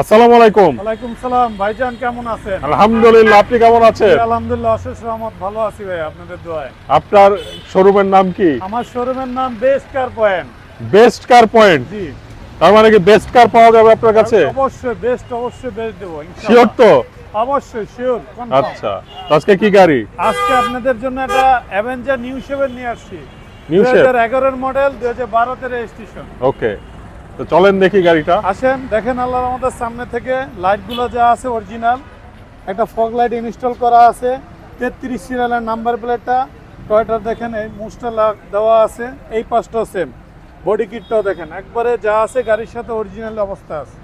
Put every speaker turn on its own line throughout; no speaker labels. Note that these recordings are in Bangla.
আসসালামু আলাইকুম।
ওয়ালাইকুম সালাম। ভাইজান কেমন আছেন?
আলহামদুলিল্লাহ আপনি কেমন আছেন?
আলহামদুলিল্লাহ অশেষ রহমত। ভালো আছি ভাই আপনাদের দোয়ায়।
আপনার শোরুমের নাম কি?
আমার শোরুমের নাম best car point
best car point
ji.
তার মানে কি বেস্ট কার পাওয়া যাবে আপনার কাছে?
অবশ্যই বেস্ট অবশ্যই বেস্ট দেবো
শিওর তো?
অবশ্যই শিওর
আচ্ছা আজকে কি গাড়ি?
আজকে আপনাদের জন্য একটা অ্যাভেঞ্জার নিউ সেভেন নিয়ে আসছি।
নিউ শেপ
এগারোর মডেল দুই হাজার বারোতে রেজিস্ট্রেশন
ওকে তো চলেন দেখি গাড়িটা।
আসেন দেখেন আল্লাহর আমাদের সামনে থেকে লাইটগুলো যা আছে অরিজিনাল একটা ফগ লাইট ইনস্টল করা আছে তেত্রিশ সিরিয়ালের নাম্বার প্লেটটা টয়টার দেখেন এই মুসটা দেওয়া আছে এই পাঁচটাও সেম বডি কিটটাও দেখেন একবারে যা আছে গাড়ির সাথে অরিজিনাল অবস্থা আছে।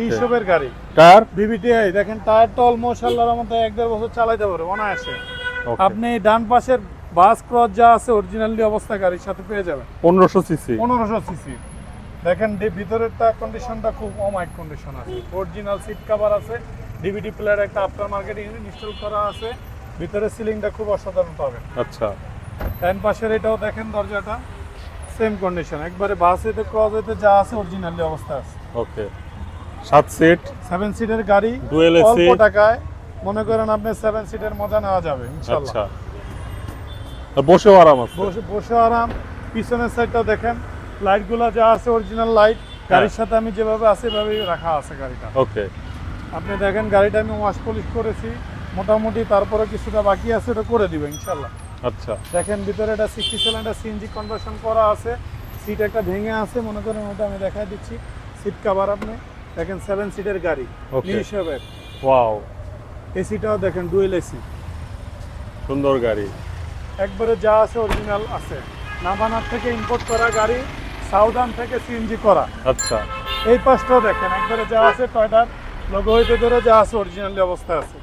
নিশবের গাড়ি।
কার
বিবিটিআই দেখেন টায়ারটা অলমোস্ট আল্লাহর মধ্যে এক দেড় বছর চালাইতে পারে অনায়াসে। আপনি ডান পাশের বাস ক্রস যা আছে অরিজিনালি অবস্থা গাড়ির সাথে পেয়ে যাবেন।
পনেরোশো সিসি
পনেরোশো সিসি দেখেন ভিতরেরটা কন্ডিশনটা খুব অমাইট কন্ডিশন আছে। অরিজিনাল সিট কভার আছে ডিভিডি প্লেয়ার একটা আফটার মার্কেট ইনস্টল করা আছে। ভিতরে সিলিংটা খুব অসাধারণ পাবেন।
আচ্ছা।
ডান পাশের এটাও দেখেন দরজাটা সেম কন্ডিশন একবারে বাস এতে ক্রস এতে যা আছে অরিজিনালি অবস্থা আছে।
ওকে। সাত সিট
সেভেন সিটের গাড়ি
ডুয়েল এসি
অল্প টাকায়। মনে করেন আপনি সেভেন সিটের মজা নেওয়া যাবে ইনশাল্লাহ।
আচ্ছা। বসেও আরাম আছে।
বসে বসে আরাম। পিছনের সাইডটা দেখেন লাইটগুলো যা আছে অরিজিনাল লাইট গাড়ির সাথে আমি যেভাবে আছে এভাবেই রাখা আছে গাড়িটা।
ওকে।
আপনি দেখেন গাড়িটা আমি ওয়াশ পলিশ করেছি। মোটামুটি তারপরে কিছুটা বাকি আছে ওটা করে দিবে ইনশাল্লাহ।
আচ্ছা।
দেখেন ভিতরে একটা সিক্সটি সিলিন্ডার সিএনজি কনভার্সন করা আছে। সিট একটা ভেঙে আছে মনে করেন ওটা আমি দেখাই দিচ্ছি। সিট কাভার আপনি দেখেন সেভেন সিটের গাড়ি শেপের
ওয়াও
এসিটাও দেখেন ডুয়েল এসি
সুন্দর গাড়ি।
একবারে যা আছে অরিজিনাল আছে। নাভানার থেকে ইম্পোর্ট করা গাড়ি সাউদার্ন থেকে সিএনজি করা।
আচ্ছা।
এই পাশটাও দেখেন একবারে যা আছে টয়টার লোগো হইতে ধরে যা আছে অরিজিনালি অবস্থা আছে।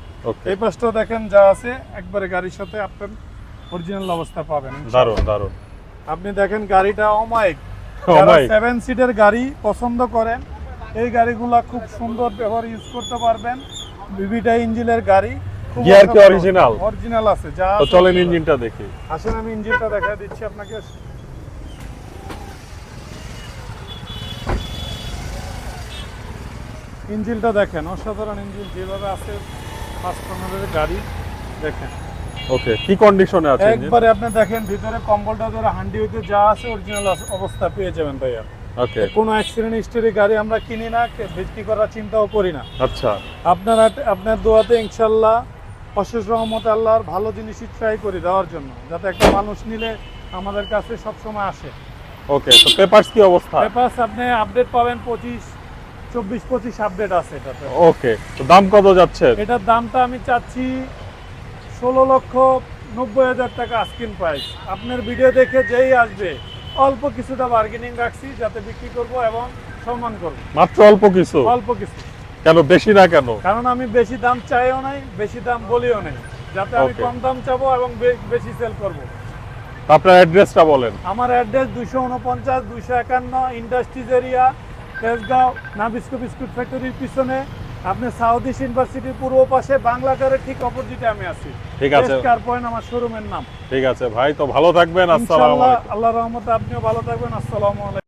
এই পাশটাও দেখেন যা আছে একবারে গাড়ির সাথে আপনার অরিজিনাল অবস্থা পাবেন।
দারুণ দারুণ।
আপনি দেখেন গাড়িটা
অমায়িক।
সেভেন সিটের গাড়ি পছন্দ করেন এই গাড়িগুলা খুব সুন্দর ব্যবহার ইউজ করতে পারবেন। বিবিটা ইঞ্জিনের গাড়ি
Gear কি original?
অরিজিনাল আছে যা
তো চলেন ইঞ্জিনটা দেখি।
আসেন আমি ইঞ্জিনটা দেখা দিচ্ছি আপনাকে। ইঞ্জিনটা দেখেন অসাধারণ ইঞ্জিন যেভাবে আছে ফার্স্ট গাড়ি দেখেন।
ওকে কি কন্ডিশনে আছে
একবারে আপনি দেখেন ভিতরে কম্বলটা ধরে হান্ডি হইতে যা আছে অরিজিনাল অবস্থা পেয়ে যাবেন ভাইয়া।
ওকে।
কোনো অ্যাক্সিডেন্ট হিস্টোরি গাড়ি আমরা কিনি না কে- বিক্রি করার চিন্তাও করি না।
আচ্ছা।
আপনারা আপনার দোয়াতে ইনশাল্লাহ অশেষ রহমত আল্লাহর ভালো জিনিসই ট্রাই করি দেওয়ার জন্য যাতে একটা মানুষ নিলে আমাদের কাছে সবসময় আসে।
ওকে তো পেপারস কি অবস্থা?
পেপারস আপনি আপডেট পাবেন পঁচিশ চব্বিশ পঁচিশ আপডেট আছে এটাতে।
ওকে তো দাম কত যাচ্ছে?
এটার দামটা আমি চাচ্ছি ষোলো লক্ষ নব্বই হাজার টাকা আস্কিন প্রাইস আপনার ভিডিও দেখে যেই আসবে অল্প কিছুটা বার্গেনিং রাখছি যাতে বিক্রি করব এবং সম্মান করব।
মাত্র অল্প কিছু?
অল্প কিছু।
কেন বেশি না কেন?
কারণ আমি বেশি দাম চাইও নাই বেশি দাম বলিও নাই যাতে আমি কম দাম চাবো এবং বেশি সেল করব।
আপনার অ্যাড্রেসটা বলেন।
আমার অ্যাড্রেস দুশো উনপঞ্চাশ দুশো একান্ন industries area Tejgaon Nabisco biscuit ফ্যাক্টরির পিছনে আপনি সাউথ ইস্ট ইউনিভার্সিটির পূর্ব পাশে বাংলাকারের ঠিক অপোজিটে আমি আছি।
ঠিক আছে।
কার পয়েন্ট আমার শোরুমের নাম।
ঠিক আছে ভাই তো ভালো থাকবেন আসসালামু
ইনশাআল্লাহ
আলাইকুম।
আল্লাহ রহমতে আপনিও ভালো থাকবেন আসসালামু আলাইকুম।